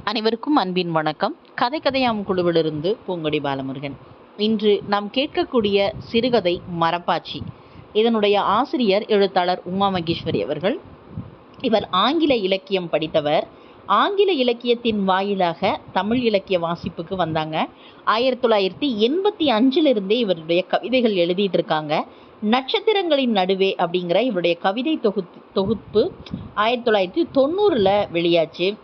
அனைவருக்கும் அன்பின் வணக்கம். கதை கதையாம் குழுவிலிருந்து பூங்கொடி பாலமுருகன். இன்று நாம் கேட்கக்கூடிய சிறுகதை மரப்பாச்சி. இதனுடைய ஆசிரியர் எழுத்தாளர் உமா மகேஸ்வரி அவர்கள். இவர் ஆங்கில இலக்கியம் படித்தவர். ஆங்கில இலக்கியத்தின் வாயிலாக தமிழ் இலக்கிய வாசிப்புக்கு வந்தாங்க. ஆயிரத்தி தொள்ளாயிரத்தி எண்பத்தி அஞ்சிலிருந்தே இவருடைய கவிதைகள் எழுதிட்டு இருக்காங்க. நட்சத்திரங்களின் நடுவே அப்படிங்கிற இவருடைய கவிதை தொகுத்து தொகுப்பு ஆயிரத்தி தொள்ளாயிரத்தி தொண்ணூறில் வெளியாச்சு.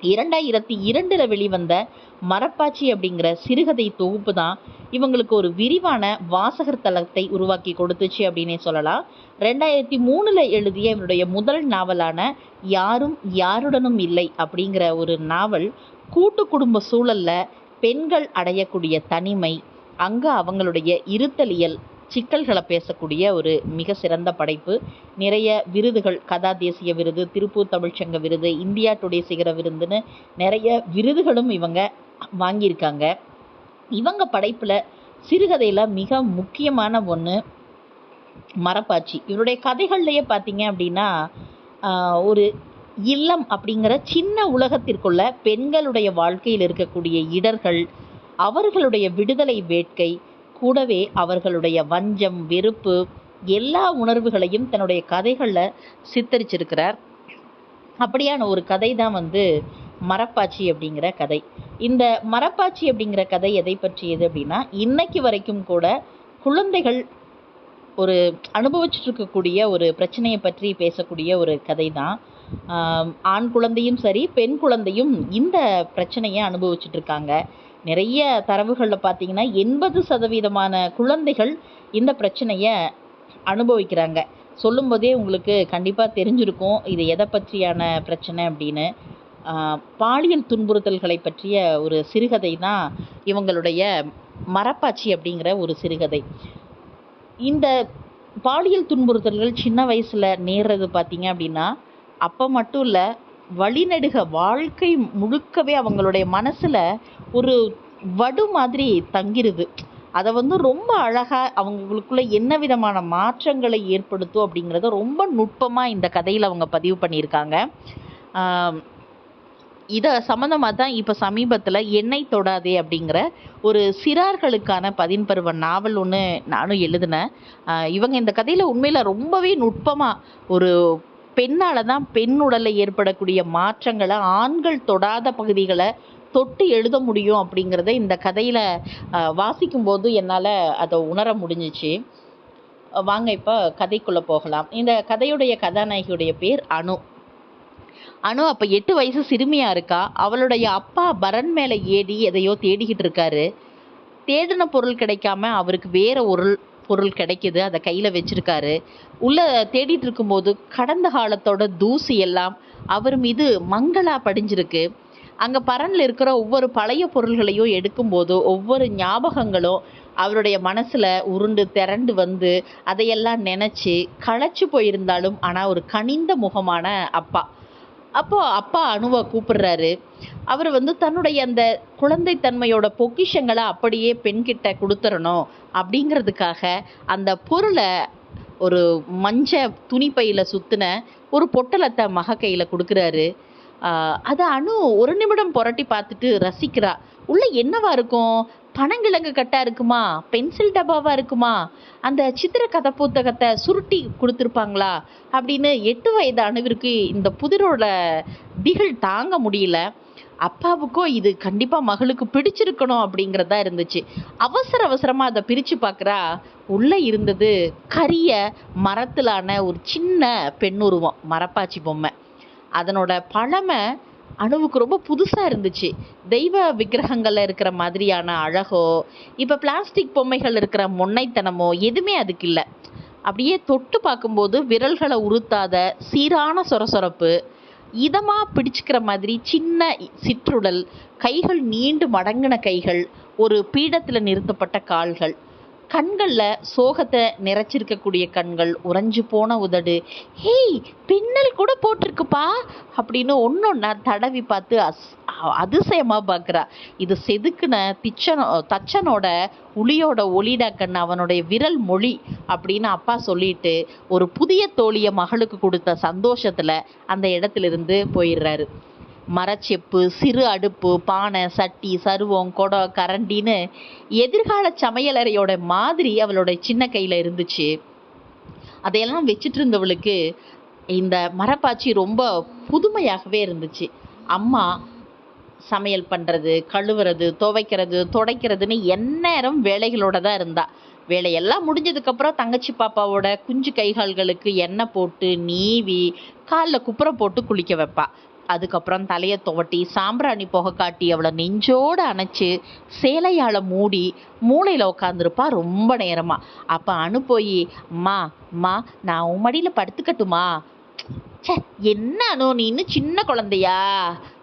இரண்டாயிரத்தி இரண்டில் வெளிவந்த மரப்பாச்சி அப்படிங்கிற சிறுகதை தொகுப்பு தான் இவங்களுக்கு ஒரு விரிவான வாசகர் தளத்தை உருவாக்கி கொடுத்துச்சு அப்படின்னே சொல்லலாம். ரெண்டாயிரத்தி மூணில் எழுதிய இவருடைய முதல் நாவலான யாரும் யாருடனும் இல்லை அப்படிங்கிற ஒரு நாவல் கூட்டு குடும்ப சூழலில் பெண்கள் அடையக்கூடிய தனிமை அங்கே அவங்களுடைய இருத்தலியல் சிக்கல்களை பேசக்கூடிய ஒரு மிக சிறந்த படைப்பு. நிறைய விருதுகள் கதா தேசிய விருது திருப்பூர் தமிழ்ச்சங்க விருது இந்தியா டுடே சிகர விருதுன்னு நிறைய விருதுகளும் இவங்க வாங்கியிருக்காங்க. இவங்க படைப்பில் சிறுகதையில் மிக முக்கியமான ஒன்று மரப்பாச்சி. இவருடைய கதைகள்லையே பார்த்தீங்க அப்படின்னா ஒரு இல்லம் அப்படிங்கிற சின்ன உலகத்திற்குள்ள பெண்களுடைய வாழ்க்கையில் இருக்கக்கூடிய இடர்கள் அவர்களுடைய விடுதலை வேட்கை கூடவே அவர்களுடைய வஞ்சம் வெறுப்பு எல்லா உணர்வுகளையும் தன்னுடைய கதைகளில் சித்தரிச்சிருக்கிறார். அப்படியான ஒரு கதை தான் வந்து மரப்பாச்சி அப்படிங்கிற கதை. இந்த மரப்பாச்சி அப்படிங்கிற கதை எதை பற்றியது அப்படின்னா இன்னைக்கு வரைக்கும் கூட குழந்தைகள் ஒரு அனுபவிச்சுட்டு இருக்கக்கூடிய ஒரு பிரச்சனையை பற்றி பேசக்கூடிய ஒரு கதை தான் ஆண் குழந்தையும் சரி பெண் குழந்தையும் இந்த பிரச்சனையை அனுபவிச்சுட்டு இருக்காங்க நிறைய தரவுகளில் பார்த்தீங்கன்னா எண்பது சதவீதமான குழந்தைகள் இந்த பிரச்சனையை அனுபவிக்கிறாங்க. சொல்லும்போதே உங்களுக்கு கண்டிப்பாக தெரிஞ்சிருக்கும் இது எதை பற்றியான பிரச்சனை அப்படின்னு. பாலியல் துன்புறுத்தல்களை பற்றிய ஒரு சிறுகதை தான் இவங்களுடைய மரப்பாச்சி அப்படிங்கிற ஒரு சிறுகதை. இந்த பாலியல் துன்புறுத்தல்கள் சின்ன வயசில் நேர்றது பார்த்தீங்க அப்படின்னா அப்போ மட்டும் இல்லை வழிநடுக வாழ்க்கை முழுக்கவே அவங்களுடைய மனசில் ஒரு வடு மாதிரி தங்கிருது. அதை வந்து ரொம்ப அழகாக அவங்களுக்குள்ள என்ன விதமான மாற்றங்களை ஏற்படுத்தும் அப்படிங்கிறத ரொம்ப நுட்பமாக இந்த கதையில் அவங்க பதிவு பண்ணியிருக்காங்க. இதை சம்மந்தமாக தான் இப்போ சமீபத்தில் என்னை தொடாதே அப்படிங்கிற ஒரு சிறார்களுக்கான பதின்பருவ நாவல் ஒன்று நானும் எழுதினேன். இவங்க இந்த கதையில் உண்மையில் ரொம்பவே நுட்பமாக ஒரு பெண்ணால் தான் பெண் உடலில் ஏற்படக்கூடிய மாற்றங்களை ஆண்கள் தொடாத பகுதிகளை தொட்டு எழுத முடியும் அப்படிங்கிறத இந்த கதையில் வாசிக்கும்போது என்னால் அதை உணர முடிஞ்சிச்சு. வாங்க இப்போ கதைக்குள்ளே போகலாம். இந்த கதையுடைய கதாநாயகியுடைய பேர் அனு. அனு அப்போ எட்டு வயசு சிறுமியாக இருக்கா? அவளுடைய அப்பா பரன் மேலே ஏறி எதையோ தேடிக்கிட்டு இருக்காரு. தேடின பொருள் கிடைக்காம அவருக்கு வேற ஒரு பொருள் கிடைக்குது அதை கையில் வச்சிருக்காரு. உள்ளே தேடிட்டு இருக்கும்போது கடந்த காலத்தோட தூசி எல்லாம் அவர் மீது மங்களாக படிஞ்சிருக்கு. அங்கே பரனில் இருக்கிற ஒவ்வொரு பழைய பொருள்களையும் எடுக்கும்போது ஒவ்வொரு ஞாபகங்களும் அவருடைய மனசில் உருண்டு திரண்டு வந்து அதையெல்லாம் நினச்சி களைச்சு போயிருந்தாலும் ஆனால் ஒரு கனிந்த முகமான அப்பா. அப்போ அப்பா அணுவை கூப்பிடுறாரு. அவர் வந்து தன்னுடைய அந்த குழந்தைத்தன்மையோட பொக்கிஷங்களை அப்படியே பெண்கிட்ட கொடுத்துடணும் அப்படிங்கிறதுக்காக அந்த பொருளை ஒரு மஞ்ச துணிப்பையில சுத்தின ஒரு பொட்டலத்தை மக கையில கொடுக்குறாரு. அதை அணு ஒரு நிமிடம் புரட்டி பார்த்துட்டு ரசிக்கிறா. உள்ள என்னவா இருக்கும்? பனங்கிழங்கு கட்டா இருக்குமா? பென்சில் டப்பாவா இருக்குமா? அந்த சித்திர கதை புத்தகத்தை சுருட்டி கொடுத்துருப்பாங்களா? அப்படின்னு எட்டு வயது அணுவிற்கு இந்த புதிரோட திகில் தாங்க முடியல. அப்பாவுக்கும் இது கண்டிப்பாக மகளுக்கு பிடிச்சிருக்கணும் அப்படிங்கிறதா இருந்துச்சு. அவசர அவசரமாக அதை பிரித்து பார்க்குறா உள்ளே இருந்தது கரிய மரத்திலான ஒரு சின்ன பெண்ணுருவம் மரப்பாச்சி பொம்மை. அதனோட பழமை அணுவுக்கு ரொம்ப புதுசாக இருந்துச்சு. தெய்வ விக்கிரகங்களில் இருக்கிற மாதிரியான அழகோ இப்போ பிளாஸ்டிக் பொம்மைகள் இருக்கிற முன்னைத்தனமோ எதுவுமே அதுக்கு இல்லை. அப்படியே தொட்டு பார்க்கும்போது விரல்களை உறுத்தாத சீரான சொரசொரப்பு இதமாக பிடிச்சிக்கிற மாதிரி சின்ன சிற்றுடல் கைகள் நீண்டு மடங்கின கைகள் ஒரு பீடத்தில் நிறுத்தப்பட்ட கால்கள் கண்களில் சோகத்தை நிறைச்சிருக்கக்கூடிய கண்கள் உறைஞ்சு போன உதடு. ஹேய் பின்னல் கூட போட்டிருக்குப்பா அப்படின்னு ஒன்னொன்னா தடவி பார்த்து அஸ் அதிசயமாக பார்க்குறா. இது செதுக்குன திச்சனோ தச்சனோட உளியோட ஒளிடா கண் அவனுடைய விரல் மொழி அப்படின்னு அப்பா சொல்லிட்டு ஒரு புதிய தோழிய மகளுக்கு கொடுத்த சந்தோஷத்தில் அந்த இடத்துல இருந்து போயிடுறாரு. மரச்செப்பு சிறு அடுப்பு பானை சட்டி சருவம் குடம் கரண்டின்னு எதிர்கால சமையலறையோட மாதிரி அவளோட சின்ன கையில் இருந்துச்சு. அதையெல்லாம் வச்சுட்டு இருந்தவளுக்கு இந்த மரப்பாச்சி ரொம்ப புதுமையாகவே இருந்துச்சு. அம்மா சமையல் பண்ணுறது கழுவுறது துவைக்கிறது துடைக்கிறதுன்னு எந்நேரம் வேலைகளோட தான் இருந்தா. வேலையெல்லாம் முடிஞ்சதுக்கப்புறம் தங்கச்சி பாப்பாவோட குஞ்சு கைகால்களுக்கு எண்ணெய் போட்டு நீவி காலில் குப்புற போட்டு குளிக்க வைப்பா. அதுக்கப்புறம் தலையை துவட்டி சாம்பிராணி புகை காட்டி அவளை நெஞ்சோடு அணைச்சி சேலையால் மூடி மூளையில் உட்காந்துருப்பா ரொம்ப நேரமாக அப்போ அனு போய் அம்மா அம்மா நான் உன் மடியில் படுத்துக்கட்டுமா? ச்சே என்ன அனு நீன்னு சின்ன குழந்தையா?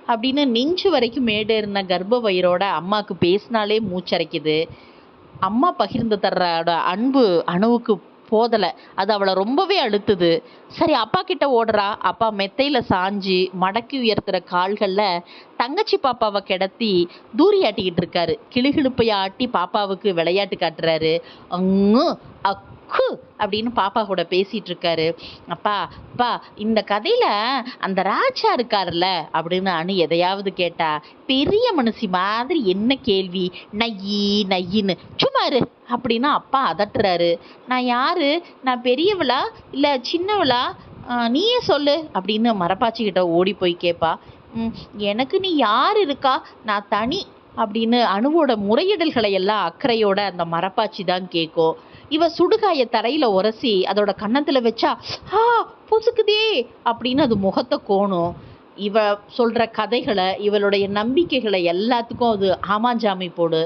அப்படின்னு நெஞ்சு வரைக்கும் மேடேறின கர்ப்ப வயிறோட அம்மாவுக்கு பேசினாலே மூச்சரைக்குது. அம்மா பகிர்ந்து தர்ற அன்பு அணுவுக்கு போதலை. அது அவளை ரொம்பவே அழுத்துது. சரி அப்பா கிட்ட ஓடுறா. அப்பா மெத்தையில் சாஞ்சு மடக்கி உயர்த்துற கால்களில் தங்கச்சி பாப்பாவை கிடத்தி தூரி ஆட்டிக்கிட்டு இருக்காரு. கிளுகிழுப்பையை ஆட்டி பாப்பாவுக்கு விளையாட்டு காட்டுறாரு. அங்கு அக்கு அப்படின்னு பாப்பா கூட பேசிட்டு இருக்காரு. அப்பா அப்பா இந்த கதையில அந்த ராஜா இருக்காருல்ல அப்படின்னு அணு எதையாவது கேட்டா பெரிய மனுஷி மாதிரி என்ன கேள்வி? நையி நையின்னு. சும்மாரு அப்படின்னு அப்பா அதட்டுறாரு. நான் யாரு? நான் பெரியவளா? இல்லை சின்னவளா? நீயே சொல்லு அப்படின்னு மரப்பாச்சி கிட்ட ஓடி போய் கேட்பா எனக்கு நீ யார் இருக்கா? நான் தனி அப்படின்னு அணுவோட முறையிடல்களை எல்லாம் அக்கறையோட அந்த மரப்பாச்சி தான் கேட்கும் இவ சுடுகாய தரையில உரசி அதோட கன்னத்துல வச்சா ஆ புசுக்குதே! அப்படின்னு அது முகத்தை கோணும். இவ சொல்ற கதைகளை இவளுடைய நம்பிக்கைகளை எல்லாத்துக்கும் அது ஆமாஞ்சாமி போடு.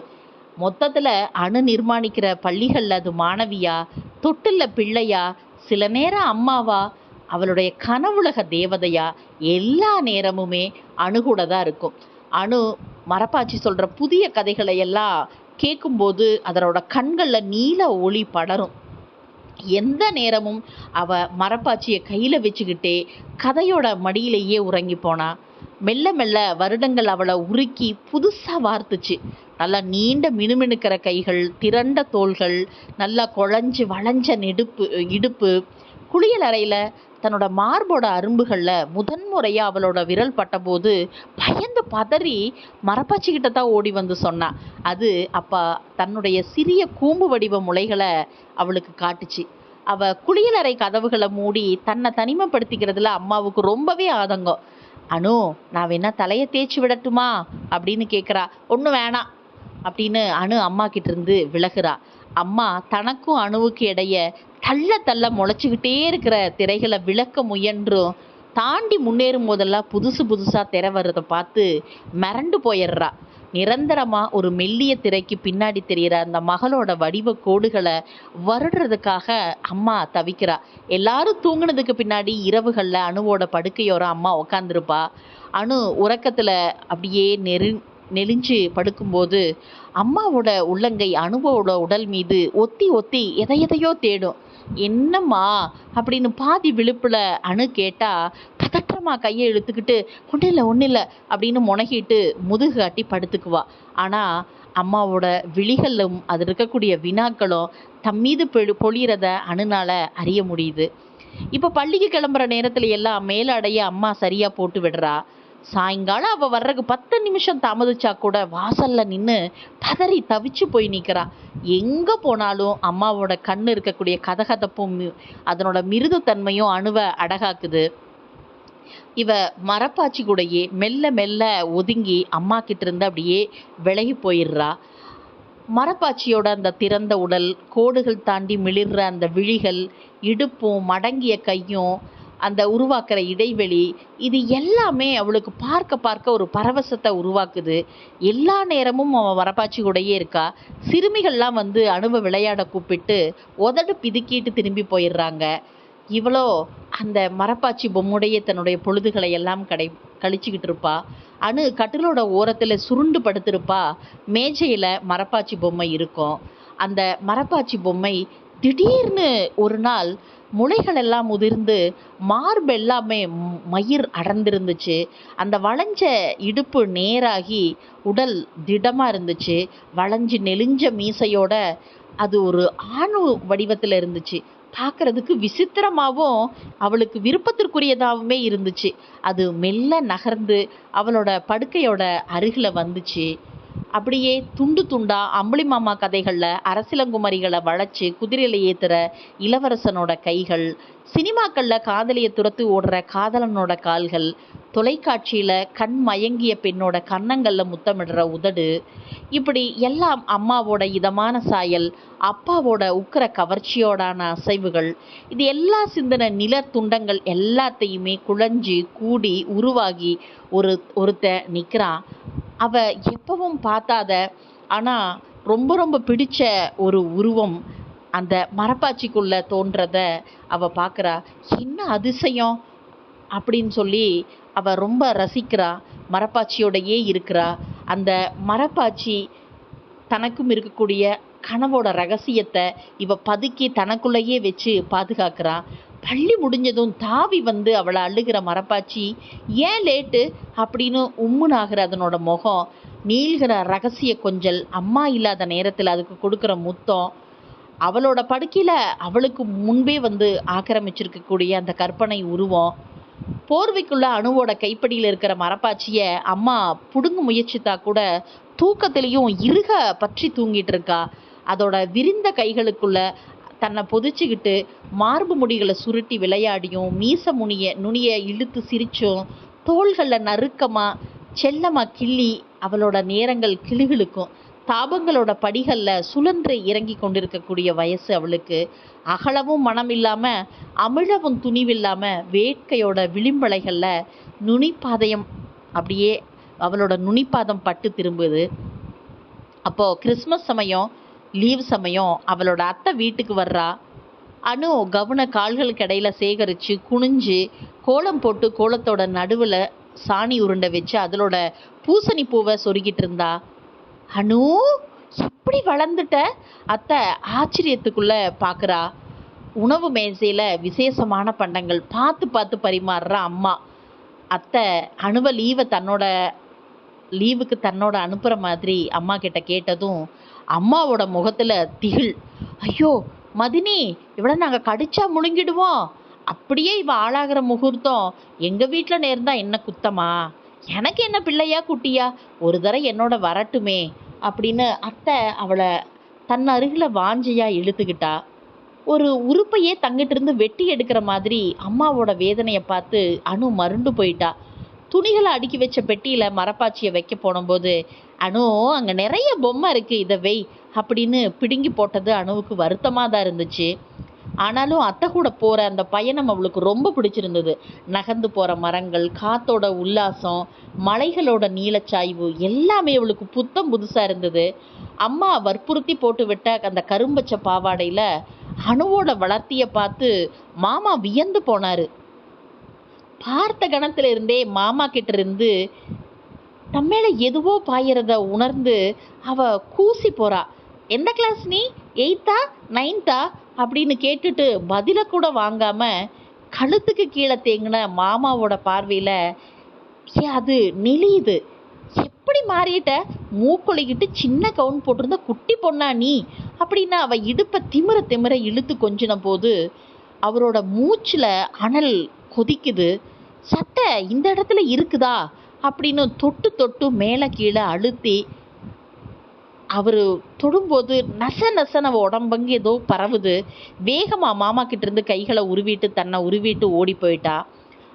மொத்தத்துல அணு நிர்மாணிக்கிற பள்ளிகள்ல அது மாணவியா? தொட்டில்ல பிள்ளையா? சில நேரம் அம்மாவா? அவளுடைய கனவுலக தேவதையா எல்லா நேரமுமே அணுகூட தான் இருக்கும். அணு மரப்பாச்சி சொல்கிற புதிய கதைகளை எல்லாம் கேட்கும்போது அதனோட கண்களில் நீல ஒளி படரும். எந்த நேரமும் அவ மரப்பாச்சியை கையில் வச்சுக்கிட்டே கதையோட மடியிலேயே உறங்கி போனா மெல்ல மெல்ல வருடங்கள் அவளை உருக்கி புதுசாக வார்த்துச்சு. நல்லா நீண்ட மினுமினுக்கிற கைகள் திரண்ட தோள்கள் நல்லா குழஞ்சு வளைஞ்ச நெடுப்பு இடுப்பு குளியல் அறையில் தன்னோட மார்போட அரும்புகளில் முதன்முறையாக அவளோட விரல் பட்டபோது பயந்து பதறி மரப்பாச்சிக்கிட்ட தான் ஓடி வந்து சொன்னான் அது அப்போ தன்னுடைய சிறிய கூம்பு வடிவ முளைகளை அவளுக்கு காட்டுச்சு. அவ குளியலறை கதவுகளை மூடி தன்னை தனிமைப்படுத்திக்கிறதுல அம்மாவுக்கு ரொம்பவே ஆதங்கம். அனு நான் வேணா தலையை தேய்ச்சி விடட்டுமா? அப்படின்னு கேட்குறா ஒன்றும் வேணாம். அப்படின்னு அணு அம்மா கிட்ட இருந்து விலகுறா. அம்மா தனக்கும் அணுவுக்கு இடைய தள்ள தள்ள முளைச்சிக்கிட்டே இருக்கிற திரைகளை விளக்க முயன்றும் தாண்டி முன்னேறும் போதெல்லாம் புதுசு புதுசாக திரை வர்றதை பார்த்து மிரண்டு போயிடுறா. நிரந்தரமா ஒரு மெல்லிய திரைக்கு பின்னாடி தெரியிற அந்த மகளோட வடிவ கோடுகளை வருடுறதுக்காக அம்மா தவிக்கிறா. எல்லாரும் தூங்கினதுக்கு பின்னாடி இரவுகளில் அணுவோட படுக்கையோரம் அம்மா உக்காந்துருப்பா. அணு உறக்கத்தில் அப்படியே நெரு நெளிஞ்சு படுக்கும்போது அம்மாவோட உள்ளங்கை அனுபவோட உடல் மீது ஒத்தி ஒத்தி எதை எதையோ தேடும். என்னம்மா அப்படின்னு பாதி விழுப்புல அணு கேட்டா பதற்றமா கையை இழுத்துக்கிட்டு ஒன்றும் இல்லை ஒன்றும் இல்லை அப்படின்னு முனகிட்டு முதுகு காட்டி படுத்துக்குவா. ஆனா அம்மாவோட விழிகளும் அது இருக்கக்கூடிய வினாக்களும் தம் மீது பொழியிறத பொழியறத அணுனால அறிய முடியுது. இப்போ பள்ளிக்கு கிளம்புற நேரத்துல எல்லாம் மேலாடைய அம்மா சரியா போட்டு விடுறா. சாயங்காலம் அவள் வர்றதுக்கு பத்து நிமிஷம் தாமதிச்சா கூட வாசல்ல நின்று பதறி தவிச்சு போய் நிற்கிறா எங்கே போனாலும் அம்மாவோட கண்ணு இருக்கக்கூடிய கதகதப்பும் அதனோட மிருதுத்தன்மையும் அணுவ அடகாக்குது. இவ மரப்பாச்சி கூடயே மெல்ல மெல்ல ஒதுங்கி அம்மா கிட்ட இருந்து அப்படியே விலகி போயிடுறா. மரப்பாச்சியோட அந்த திறந்த உடல் கோடுகள் தாண்டி மிளிர்ற அந்த விழிகள் இடுப்பும் மடங்கிய கையும் அந்த உருவாக்குற இடைவெளி இது எல்லாமே அவளுக்கு பார்க்க பார்க்க ஒரு பரவசத்தை உருவாக்குது. எல்லா நேரமும் அவன் வரப்பாச்சி கூடயே இருக்கா. சிறுமிகள்லாம் வந்து அணுவ விளையாட கூப்பிட்டு உதடு பிதுக்கிட்டு திரும்பி போயிடுறாங்க. இவ்வளோ அந்த மரப்பாச்சி பொம்முடைய தன்னுடைய பொழுதுகளை எல்லாம் கடை கழிச்சுக்கிட்டு இருப்பா. அணு கட்டிலோட ஓரத்தில் சுருண்டு படுத்திருப்பா. மேஜையில் மரப்பாச்சி பொம்மை இருக்கும். அந்த மரப்பாச்சி பொம்மை திடீர்னு ஒரு நாள் முளைகள் எல்லாம் உதிர்ந்து மார்பு எல்லாமே மயிர் அடர்ந்திருந்துச்சு. அந்த வளைஞ்ச இடுப்பு நேராகி உடல் திடமாக இருந்துச்சு. வளைஞ்சு நெளிஞ்ச மீசையோட அது ஒரு ஆணு வடிவத்தில் இருந்துச்சு. பார்க்கறதுக்கு விசித்திரமாகவும் அவளுக்கு விருப்பத்திற்குரியதாகவுமே இருந்துச்சு. அது மெல்ல நகர்ந்து அவளோட படுக்கையோட அருகில் வந்துச்சு. அப்படியே துண்டு துண்டா அம்புலி மாமா கதைகளில் அரசிலங்குமரிகளை வளைச்சு குதிரையில் ஏத்துற இளவரசனோட கைகள் சினிமாக்களில் காதலியை துரத்து ஓடுற காதலனோட கால்கள் தொலைக்காட்சியில் கண் மயங்கிய பெண்ணோட கன்னங்களில் முத்தமிடுற உதடு இப்படி எல்லாம் அம்மாவோட இதமான சாயல் அப்பாவோட உக்கிர கவர்ச்சியோடான அசைவுகள் இது எல்லா சிந்தன நில துண்டங்கள் எல்லாத்தையுமே குழஞ்சு கூடி உருவாகி ஒரு ஒருத்தன் நிற்கிறான் அவ எப்பவும் பார்த்தாத ஆனால் ரொம்ப ரொம்ப பிடிச்ச ஒரு உருவம் அந்த மரப்பாச்சிக்குள்ளே தோன்றத அவ பார்க்குறா என்ன அதிசயம்? அப்படின்னு சொல்லி அவ ரொம்ப ரசிக்கிறா மரப்பாச்சியோடையே இருக்கிறா. அந்த மரப்பாச்சி தனக்கும் இருக்கக்கூடிய கனவோட ரகசியத்தை இவ பதுக்கி தனக்குள்ளேயே வச்சு பாதுகாக்கிறா. பள்ளி முடிஞ்சதும் தாவி வந்து அவளை அழுகிற மரப்பாச்சி ஏன் லேட்டு? அப்படின்னு உம்முனாகிற அதனோட முகம் நீள்கிற ரகசிய கொஞ்சல் அம்மா இல்லாத நேரத்தில் அதுக்கு கொடுக்குற முத்தம் அவளோட படுக்கையில் அவளுக்கு முன்பே வந்து ஆக்கிரமிச்சிருக்கக்கூடிய அந்த கற்பனை உருவம் போர்வைக்குள்ள அணுவோட கைப்படியில் இருக்கிற மரப்பாச்சியை அம்மா புடுங்க முயற்சித்தா கூட தூக்கத்திலையும் இறுக பற்றி தூங்கிட்டு இருக்கா. அதோட விரிந்த கைகளுக்குள்ள தன்னை பொதிச்சுக்கிட்டு மார்பு முடிகளை சுருட்டி விளையாடியும் மீச முனிய நுனிய இழுத்து சிரிச்சும் தோள்களில் நறுக்கமாக செல்லமாக கிள்ளி அவளோட நேரங்கள் கிளுகிழுக்கும். தாபங்களோட படிகளில் சுழன்று இறங்கி கொண்டிருக்கக்கூடிய வயசு அவளுக்கு. அகலவும் மனம் இல்லாமல் அமிழவும் துணிவில்லாமல் வேட்கையோட விளிம்பலைகளில் நுனிப்பாதயம் அப்படியே அவளோட நுனிப்பாதம் பட்டு திரும்புது. அப்போது கிறிஸ்மஸ் சமயம் லீவ் சமயம் அவளோட அத்தை வீட்டுக்கு வர்றா. அனு கவன கால்களுக்கு இடையில சேகரித்து குனிஞ்சு கோலம் போட்டு கோலத்தோட நடுவில் சாணி உருண்டை வச்சு அதனோட பூசணி பூவை சொருகிட்டு இருந்தா. அனு இப்படி வளர்ந்துட்ட? அத்தை ஆச்சரியத்துக்குள்ள பார்க்குறா உணவு மேசையில் விசேஷமான பண்டங்கள் பார்த்து பார்த்து பரிமாறுற அம்மா. அத்தை அணுவ லீவை தன்னோட லீவுக்கு தன்னோட அனுப்புகிற மாதிரி அம்மா கிட்ட கேட்டதும் அம்மாவோட முகத்தில் திகில். ஐயோ மதினி இவளை நாங்கள் கடிச்சா முழுங்கிடுவோம். அப்படியே இவள் ஆளாகிற முகூர்த்தம் எங்கள் வீட்டில் நேர்ந்தா என்ன குத்தமா? எனக்கு என்ன பிள்ளையா குட்டியா? ஒரு தடவை என்னோட வரட்டுமே அப்படின்னு அத்தை அவளை தன் அருகில் வாஞ்சையா இழுத்துக்கிட்டா. ஒரு உறுப்பையே தங்கிட்டிருந்து வெட்டி எடுக்கிற மாதிரி அம்மாவோட வேதனையை பார்த்து அணு மருண்டு போயிட்டா. துணிகளை அடுக்கி வச்ச பெட்டியில் மரப்பாச்சியை வைக்க போனபோது அணு அங்கே நிறைய பொம்மை இருக்குது இதை வெய் அப்படின்னு பிடுங்கி போட்டது அணுவுக்கு வருத்தமாக தான் இருந்துச்சு. ஆனாலும் அத்தை கூட போகிற அந்த பயணம் அவளுக்கு ரொம்ப பிடிச்சிருந்தது. நகர்ந்து போகிற மரங்கள் காத்தோட உல்லாசம் மலைகளோட நீலச்சாய்வு எல்லாமே அவளுக்கு புத்தம் புதுசாக இருந்தது. அம்மா வற்புறுத்தி போட்டு விட்ட அந்த கரும்பச்ச பாவாடையில் அணுவோட வளர்த்தியை பார்த்து மாமா வியந்து போனார். பார்த்த கணத்துல இருந்தே மாமா கிட்ட இருந்து தன் மேலே எதுவோ பாயறத உணர்ந்து அவ கூசி போறா. எந்த கிளாஸ் நீ? எயித்தா நைன்த்தா அப்படின்னு கேட்டுட்டு பதில கூட வாங்காமல் கழுத்துக்கு கீழே தேங்கின மாமாவோட பார்வையில் ஏ அது நெளியுது எப்படி மாறிட்ட? மூக்கொழிக்கிட்டு சின்ன கவுன் போட்டிருந்த குட்டி பொண்ணா நீ? அப்படின்னு அவள் இடுப்பை திமிர திமிர இழுத்து கொஞ்சின போது அவரோட மூச்சில் அனல் கொதிக்குது. சட்டை இந்த இடத்துல இருக்குதா? அப்படின்னு தொட்டு தொட்டு மேலே கீழே அழுத்தி அவர் தொடும்போது நச நசன உடம்பங்கு ஏதோ பரவுது. வேகமாக மாமா கிட்டேருந்து கைகளை உருவிட்டு தன்னை உருவிட்டு ஓடி போயிட்டா.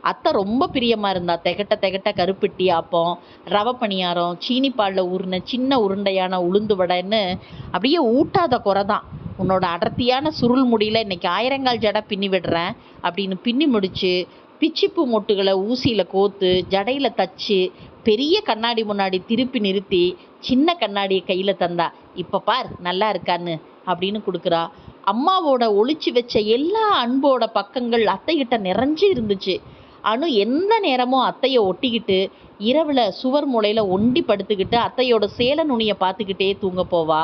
அத்தை ரொம்ப பிரியமாக இருந்தா. திகட்ட திகட்ட கருப்பட்டி ஆப்பம் ரவை பணியாரம் சீனி பாலில் சின்ன உருண்டையான உளுந்து வடைன்னு அப்படியே ஊட்டாத குறை தான் உன்னோட அடர்த்தியான சுருள் முடியில இன்னைக்கு ஆயிரங்கால் ஜடை பின்னி விடுறேன் அப்படின்னு பின்னி முடித்து பிச்சிப்பு மொட்டுகளை ஊசியில் கோத்து ஜடையில் தச்சு பெரிய கண்ணாடி முன்னாடி திருப்பி நிறுத்தி சின்ன கண்ணாடியை கையில் தந்தா இப்போ பார் நல்லா இருக்கான்னு அப்படின்னு கொடுக்குறா. அம்மாவோட ஒளிச்சு வச்ச எல்லா அன்போட பக்கங்கள் அத்தைகிட்ட நிறைஞ்சு இருந்துச்சு. அனு எந்த நேரமும் அத்தையை ஒட்டிக்கிட்டு இரவில் சுவர் மூலையில் ஒண்டி படுத்துக்கிட்டு அத்தையோட சேல நுனியை பார்த்துக்கிட்டே தூங்க போவா.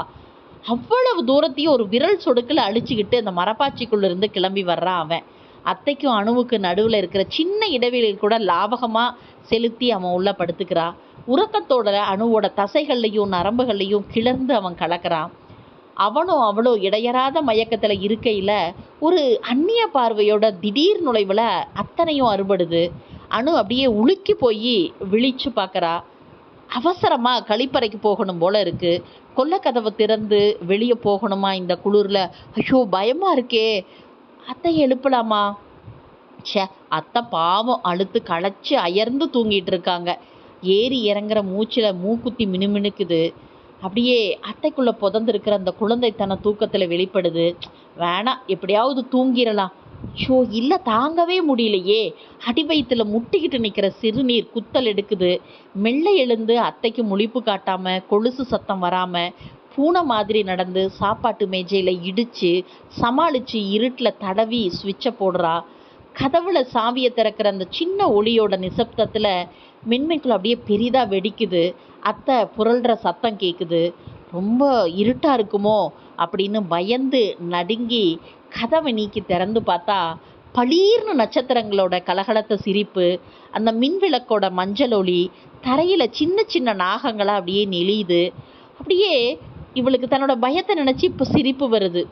அவ்வளவு தூரத்தையும் ஒரு விரல் சொடுக்கில் அழிச்சுக்கிட்டு அந்த மரப்பாச்சிக்குள்ளேருந்து கிளம்பி வர்றான் அவன். அத்தைக்கும் அணுவுக்கு நடுவில் இருக்கிற சின்ன இடைவெளியில் கூட லாபகமாக செலுத்தி அவன் உள்ள படுத்துக்கிறான் உறக்கத்தோட அணுவோட தசைகள்லையும் நரம்புகள்லையும் கிளர்ந்து அவன் கலக்கிறான். அவனும் அவளும் இடையறாத மயக்கத்தில் இருக்கையில் ஒரு அந்நிய பார்வையோட திடீர் நுழைவில் அத்தனையும் அறுபடுது. அணு அப்படியே உலுக்கி போய் விழிச்சு பார்க்குறா அவசரமாக கழிப்பறைக்கு போகணும் போல இருக்கு. கொல்லக்கதவை திறந்து வெளியே போகணுமா இந்த குளிரில்? ஐயோ பயமாக இருக்கே. அத்தை எழுப்பலாமா? ச்சே அத்தை பாவம் அழுத்து களைச்சி அயர்ந்து தூங்கிட்டு இருக்காங்க. ஏறி இறங்குற மூச்சில் மூக்குத்தி மினுமினுக்குது. அப்படியே அத்தைக்குள்ளே புதந்திருக்கிற அந்த குழந்தைத்தன தூக்கத்தில் வெளிப்படுது. வேணாம் எப்படியாவது தூங்கிடலாம் ஷோ இல்லை தாங்கவே முடியலையே. அடி வயித்துல முட்டிக்கிட்டு நிற்கிற சிறுநீர் குத்தல் எடுக்குது. மெல்ல எழுந்து அத்தைக்கு முழிப்பு காட்டாமல் கொலுசு சத்தம் வராமல் பூனை மாதிரி நடந்து சாப்பாட்டு மேஜையில் இடித்து சமாளித்து இருட்டில் தடவி ஸ்விட்சை போடுறா. கதவுல சாவியை திறக்கிற அந்த சின்ன ஒளியோட நிசப்தத்தில் மென்மைக்குள்ள அப்படியே பெரிதாக வெடிக்குது. அத்தை புரள்கிற சத்தம் கேட்குது ரொம்ப இருட்டாக இருக்குமோ அப்படின்னு பயந்து நடுங்கி கதவை நீக்கி திறந்து பார்த்தா பளீர்னு நட்சத்திரங்களோட கலகலத்த சிரிப்பு அந்த மின்விளக்கோட மஞ்சள் ஒளி தரையில் சின்ன சின்ன நாகங்களாக அப்படியே நெளியுது. அப்படியே இவளுக்கு தன்னோட பயத்தை நினச்சி இப்போ சிரிப்பு வருது.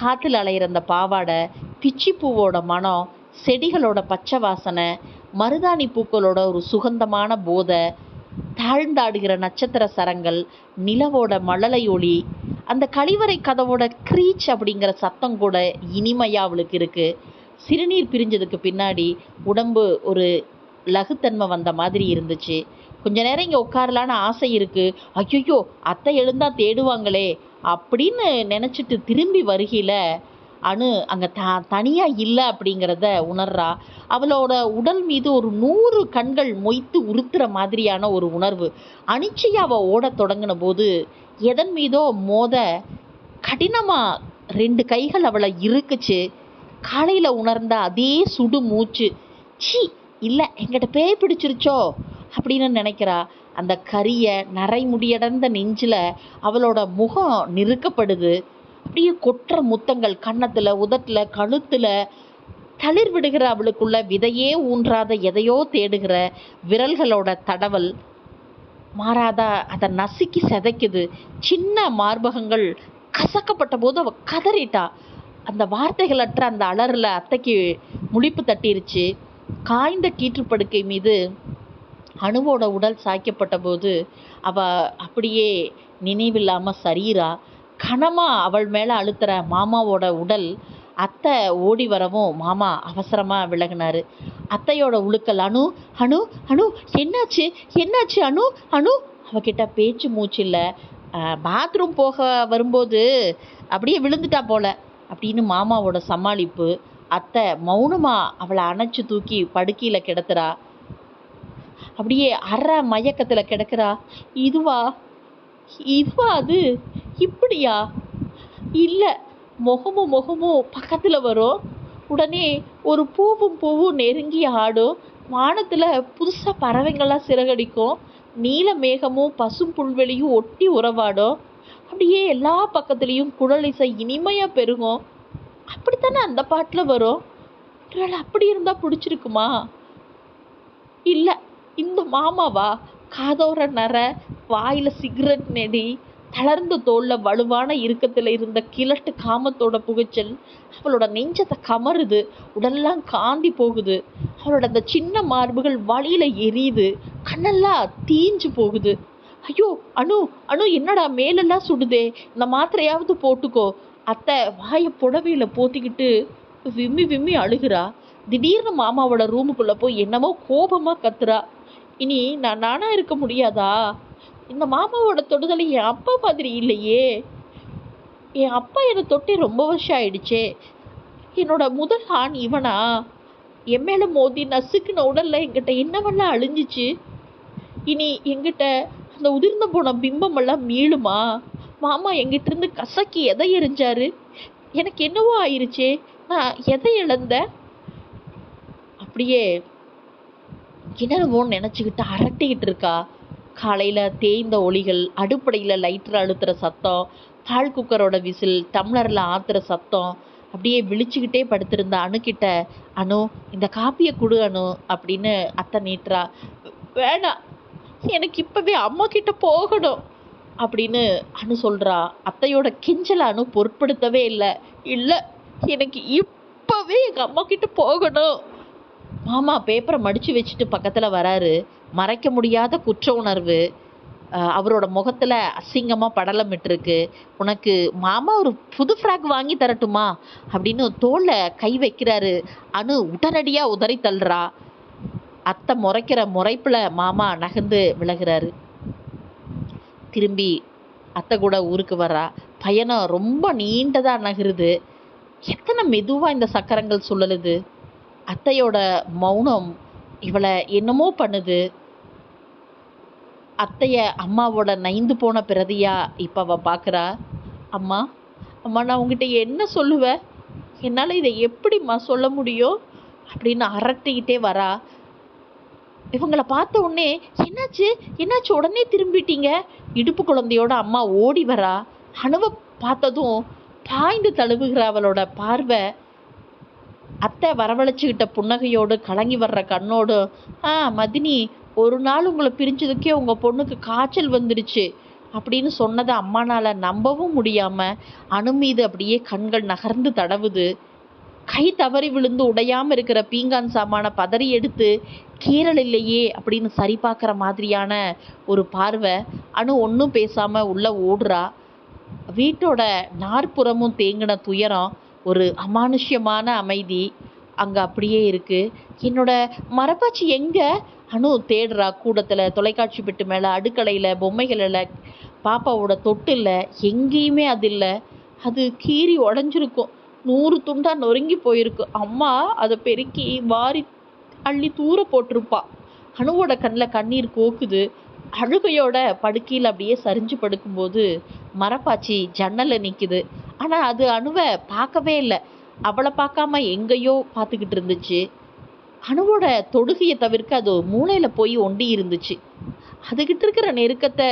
காற்றுல அலையிற அந்த பாவாடை பிச்சி பூவோட மனம் செடிகளோட பச்சை வாசனை மருதாணி பூக்களோட ஒரு சுகந்தமான போதை தாழ்ந்தாடுகிற நட்சத்திர சரங்கள் நிலவோட மழலை ஒளி அந்த கழிவறை கதவோட க்ரீச் அப்படிங்கிற சத்தம் கூட இனிமையாக அவளுக்கு இருக்குது சிறுநீர் பிரிஞ்சதுக்கு பின்னாடி உடம்பு ஒரு லகுத்தன்மை வந்த மாதிரி இருந்துச்சு. கொஞ்ச நேரம் இங்கே உட்காரலான்னு ஆசை இருக்குது ஐயோ அத்தை எழுந்தா தேடுவாங்களே அப்படின்னு நினச்சிட்டு திரும்பி வருகையில் அணு அங்கே த தனியாக இல்லை அப்படிங்கிறத உணர்றா. அவளோட உடல் மீது ஒரு நூறு கண்கள் மொய்த்து உறுத்துற மாதிரியான ஒரு உணர்வு. அனிச்சையா அவள் ஓடத் தொடங்கின போது எதன் மீதோ மோத கடினமாக ரெண்டு கைகள் அவளை இருக்குச்சு காலையில் உணர்ந்த அதே சுடு மூச்சு ச்சீ இல்லை எங்கிட்ட பேய் பிடிச்சிருச்சோ? அப்படின்னு நினைக்கிறா. அந்த கரிய நரைமுடியடர்ந்த நெஞ்சில் அவளோட முகம் நெருக்கப்படுது. அப்படியே கொட்டுற முத்தங்கள் கன்னத்தில் உதட்டில் கழுத்தில். தளிர் விடுகிற அவளுக்குள்ள விதையே ஊன்றாத எதையோ தேடுகிற விரல்களோட தடவல். மாறாதா அதை நசுக்கி சிதைக்குது. சின்ன மார்பகங்கள் கசக்கப்பட்ட போது அவ கதறிட்டா. அந்த வார்த்தைகளற்ற அந்த அலறில் அத்தைக்கு முழிப்பு தட்டிருச்சு. காய்ந்த கீற்றுப்படுக்கை மீது அணுவோட உடல் சாய்க்கப்பட்ட போது அவ அப்படியே நினைவில்லாம சரீரா கனமாக அவள் மேலே அழுத்துற மாமாவோட உடல் அத்தை ஓடி வரவும் மாமா அவசரமாக விலகினார். அத்தையோட உழுக்கல் அணு அணு அணு என்னாச்சு? என்னாச்சு அணு அணு அவகிட்ட பேச்சு மூச்சு இல்லை. பாத்ரூம் போக வரும்போது அப்படியே விழுந்துட்டா போல அப்படின்னு மாமாவோட சமாளிப்பு அத்தை மௌனமாக அவளை அணைச்சு தூக்கி படுக்கையில் கிடத்துறா. அப்படியே அற மயக்கத்தில் கிடக்குறா. இதுவா? இதுவா அது. இப்படியா? இல்லை. முகமும் முகமும் பக்கத்தில் வரும். உடனே ஒரு பூவும் பூவும் நெருங்கி ஆடும். வானத்தில் புதுசாக பறவைங்கள்லாம் சிறகடிக்கும். நீல மேகமும் பசும் புல்வெளியும் ஒட்டி உறவாடும். அப்படியே எல்லா பக்கத்துலேயும் குழல் இசை பெருகும். அப்படித்தானே அந்த பாட்டில் வரும்? அப்படி இருந்தால் பிடிச்சிருக்குமா? இல்லை இந்த மாமாவா? காதோர நர வாயில சிகரெட் நெடி தளர்ந்த தோல்ல வலுவான இறுக்கத்துல இருந்த கிழட்டு காமத்தோட புகைச்சல் அவளோட நெஞ்சத்தை கமருது உடல்லாம் காந்தி போகுது. அவளோட அந்த சின்ன மார்புகள் வலியில எரியுது கண்ணெல்லாம் தீஞ்சு போகுது. ஐயோ அணு அணு என்னடா மேலெல்லாம் சுடுதே? இந்த மாத்திரையாவது போட்டுக்கோ. அத்தை வாயை புடவையில போத்திக்கிட்டு விம்மி விம்மி அழுகிறா. திடீர்னு மாமாவோட ரூமுக்குள்ள போய் என்னமோ கோபமா கத்துறா. இனி நான் நானா இருக்க முடியாதா? இந்த மாமாவோட தொடுதலை என் அப்பா மாதிரி இல்லையே. என் அப்பா என்னை தொட்டி ரொம்ப வருஷம் ஆயிடுச்சே. என்னோட முதல் ஆண் இவனா? என் மேல மோதி நசுக்குன உடல்ல என்கிட்ட என்னவெல்லாம் அழிஞ்சிச்சு? இனி என்கிட்ட அந்த உதிர்ந்து போன பிம்பம் எல்லாம் மீளுமா? மாமா என்கிட்ட இருந்து கசக்கி எதை எரிஞ்சாரு? எனக்கு என்னவோ ஆயிருச்சே. நான் எதை இழந்த அப்படியே கிணறுவோன்னு நினச்சிக்கிட்டு அரட்டிக்கிட்டு இருக்கா? காலையில் தேய்ந்த ஒளிகள் அடுப்படையில் லைட்டர் அழுத்துகிற சத்தம் பால் குக்கரோட விசில் டம்ளரில் ஆத்துற சத்தம் அப்படியே விழிச்சுக்கிட்டே படுத்திருந்த அணுக்கிட்ட அனு இந்த காப்பியை கொடு அனு அப்படின்னு அத்தை நீட்டுறா. வேணாம் எனக்கு இப்போவே அம்மா கிட்ட போகணும் அப்படின்னு அனு சொல்கிறா அத்தையோட கெஞ்சலை அணு பொருட்படுத்தவே இல்லை. இல்லை எனக்கு இப்போவே எங்கள் அம்மா கிட்ட போகணும். மாமா பேப்பரை மடித்து வச்சுட்டு பக்கத்தில் வராரு. மறைக்க முடியாத குற்ற உணர்வு. அவரோட முகத்தில் அசிங்கமாக படலம் இருக்கு உனக்கு மாமா ஒரு புது ஃப்ராக் வாங்கி தரட்டுமா? அப்படின்னு தோளில் கை வைக்கிறாரு. அனு உடனடியாக உதறி தள்ளுறா. அத்தை முறைக்கிற முறைப்பில் மாமா நகர்ந்து விலகிறாரு. திரும்பி அத்தை கூட ஊருக்கு வரா பயணம் ரொம்ப நீண்டதாக நகருது. எத்தனை மெதுவாக இந்த சக்கரங்கள் சுழலுது. அத்தையோட மௌனம் இவளை என்னமோ பண்ணுது. அத்தைய அம்மாவோட நைந்து போன பிரதியா இப்போ அவள் பார்க்குறா அம்மா அம்மா நான் உங்ககிட்ட என்ன சொல்லுவேன் என்னால் இதை எப்படிம்மா சொல்ல முடியும்? அப்படின்னு அரட்டிக்கிட்டே வரா. இவங்களை பார்த்த உடனே என்னாச்சு? என்னாச்சு? உடனே திரும்பிட்டீங்க? இடுப்பு குழந்தையோட அம்மா ஓடி வரா. அணுவை பார்த்ததும் பாய்ந்து தழுவுகிற அவளோட பார்வை அத்தை வரவழைச்சிக்கிட்ட புன்னகையோடு கலங்கி வர்ற கண்ணோடு ஆ மதினி ஒரு நாள் உங்களை பிரிஞ்சதுக்கே உங்கள் பொண்ணுக்கு காய்ச்சல் வந்துடுச்சு அப்படின்னு சொன்னதை அம்மானால் நம்பவும் முடியாமல் அணு மீது அப்படியே கண்கள் நகர்ந்து தடவுது. கை தவறி விழுந்து உடையாமல் இருக்கிற பீங்கான் சாமானை பதறி எடுத்து கீரல் இல்லையே அப்படின்னு சரி பார்க்குற மாதிரியான ஒரு பார்வை அணு ஒன்றும் பேசாமல் உள்ளே ஓடுறா. வீட்டோட நாற்புறமும் தேங்கின துயரம் ஒரு அமானுஷ்யமான அமைதி அங்கே அப்படியே இருக்குது என்னோட மரப்பாச்சி எங்கே? அனு தேடுறா கூடத்தில் தொலைக்காட்சி பெட்டு மேலே அடுக்கலையில் பொம்மைகளில் பாப்பாவோட தொட்டில் எங்கேயுமே அது இல்லை. அது கீறி உடஞ்சிருக்கும். நூறு துண்டாக நொறுங்கி போயிருக்கு. அம்மா அதை பெருக்கி வாரி அள்ளி தூர போட்டிருப்பா. அணுவோட கண்ணில் கண்ணீர் கோக்குது. அழுகையோட படுக்கையில் அப்படியே சரிஞ்சு படுக்கும்போது மரப்பாச்சி ஜன்னலில் நிற்குது ஆனால் அது அணுவை பார்க்கவே இல்லை. அவளை பார்க்காம எங்கேயோ பார்த்துக்கிட்டு இருந்துச்சு. அணுவோட தொடுகையை தவிர்க்க அது மூளையில் போய் ஒண்டி இருந்துச்சு. அதுகிட்ட இருக்கிற நெருக்கத்தை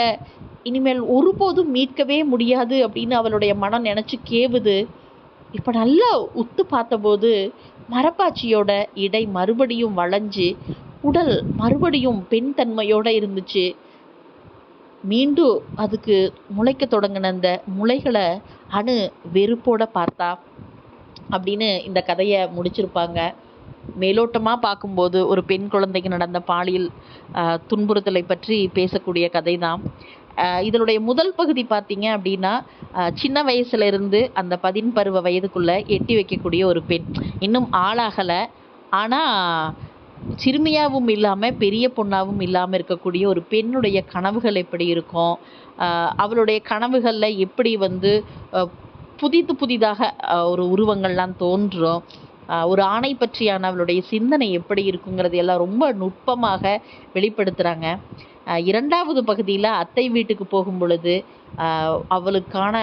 இனிமேல் ஒருபோதும் மீட்கவே முடியாது அப்படின்னு அவளுடைய மனம் நினச்சி கேவுது. இப்போ நல்லா உத்து பார்த்தபோது மரப்பாச்சியோட இடை மறுபடியும் வளைஞ்சு உடல் மறுபடியும் பெண் தன்மையோட இருந்துச்சு. மீண்டும் அதுக்கு முளைக்க தொடங்கின அந்த முளைகளை அணு வெறுப்போட பார்த்தா அப்படின்னு இந்த கதையை முடிச்சிருப்பாங்க. மேலோட்டமாக பார்க்கும்போது ஒரு பெண் குழந்தைக்கு நடந்த பாலியல் துன்புறுத்தலை பற்றி பேசக்கூடிய கதை தான் இதனுடைய முதல் பகுதி பார்த்தீங்க அப்படின்னா சின்ன வயசுலேருந்து அந்த பதின் பருவ வயதுக்குள்ளே எட்டி வைக்கக்கூடிய ஒரு பெண். இன்னும் ஆளாகலை. ஆனால் சிறுமியாகவும் இல்லாமல் பெரிய பொண்ணாகவும் இல்லாமல் இருக்கக்கூடிய ஒரு பெண்ணுடைய கனவுகள் எப்படி இருக்கும்? அவளுடைய கனவுகளில் எப்படி வந்து புதிது புதிதாக ஒரு உருவங்கள்லாம் தோன்றும்? ஒரு ஆணை பற்றியான அவளுடைய சிந்தனை எப்படி இருக்குங்கிறது எல்லாம் ரொம்ப நுட்பமாக வெளிப்படுத்துகிறாங்க இரண்டாவது பகுதியில் அத்தை வீட்டுக்கு போகும் பொழுது அவளுக்கான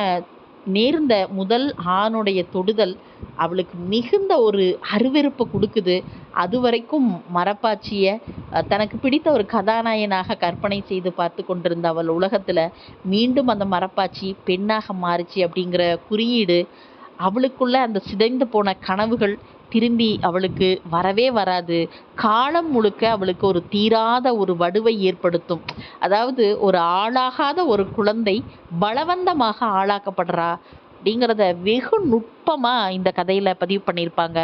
நேர்ந்த முதல் ஆணுடைய தொடுதல் அவளுக்கு மிகுந்த ஒரு அருவெருப்பை கொடுக்குது. அது வரைக்கும் மரப்பாச்சியை தனக்கு பிடித்த ஒரு கதாநாயகனாக கற்பனை செய்து பார்த்து கொண்டிருந்த அவள் உலகத்தில் மீண்டும் அந்த மரப்பாச்சி பெண்ணாக மாறுச்சு அப்படிங்கிற குறியீடு அவளுக்குள்ள அந்த சிதைந்து போன கனவுகள் திரும்பி அவளுக்கு வரவே வராது. காலம் முழுக்க அவளுக்கு ஒரு தீராத ஒரு வடுவை ஏற்படுத்தும். அதாவது ஒரு ஆளாகாத ஒரு குழந்தை பலவந்தமாக ஆளாக்கப்படுறா அப்படிங்கிறத வெகு நுட்பமாக இந்த கதையில் பதிவு பண்ணியிருப்பாங்க.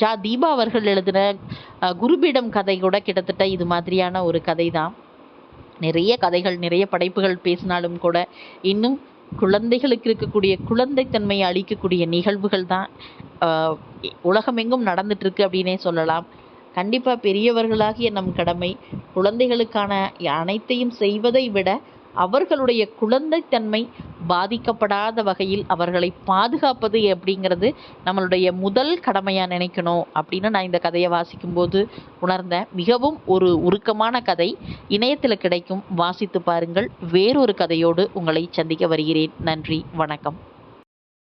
ஜா தீபா அவர்கள் எழுதின குருபீடம் கதை கூட கிட்டத்தட்ட இது மாதிரியான ஒரு கதை தான் நிறைய கதைகள் நிறைய படைப்புகள் பேசினாலும் கூட இன்னும் குழந்தைகளுக்கு இருக்கக்கூடிய குழந்தைத்தன்மையை அளிக்கக்கூடிய நிகழ்வுகள் தான் ஆஹ், உலகமெங்கும் நடந்துட்டு இருக்கு அப்படின்னே சொல்லலாம். கண்டிப்பாக பெரியவர்களாகிய நம் கடமை குழந்தைகளுக்கான அனைத்தையும் செய்வதை விட அவர்களுடைய குழந்தைத்தன்மை பாதிக்கப்படாத வகையில் அவர்களை பாதுகாப்பது அப்படிங்கிறது நம்மளுடைய முதல் கடமையாக நினைக்கணும் அப்படின்னு நான் இந்த கதையை வாசிக்கும்போது உணர்ந்தேன். மிகவும் ஒரு உருக்கமான கதை. இணையத்தில் கிடைக்கும். வாசித்து பாருங்கள். வேறொரு கதையோடு உங்களை சந்திக்க வருகிறேன். நன்றி. வணக்கம்.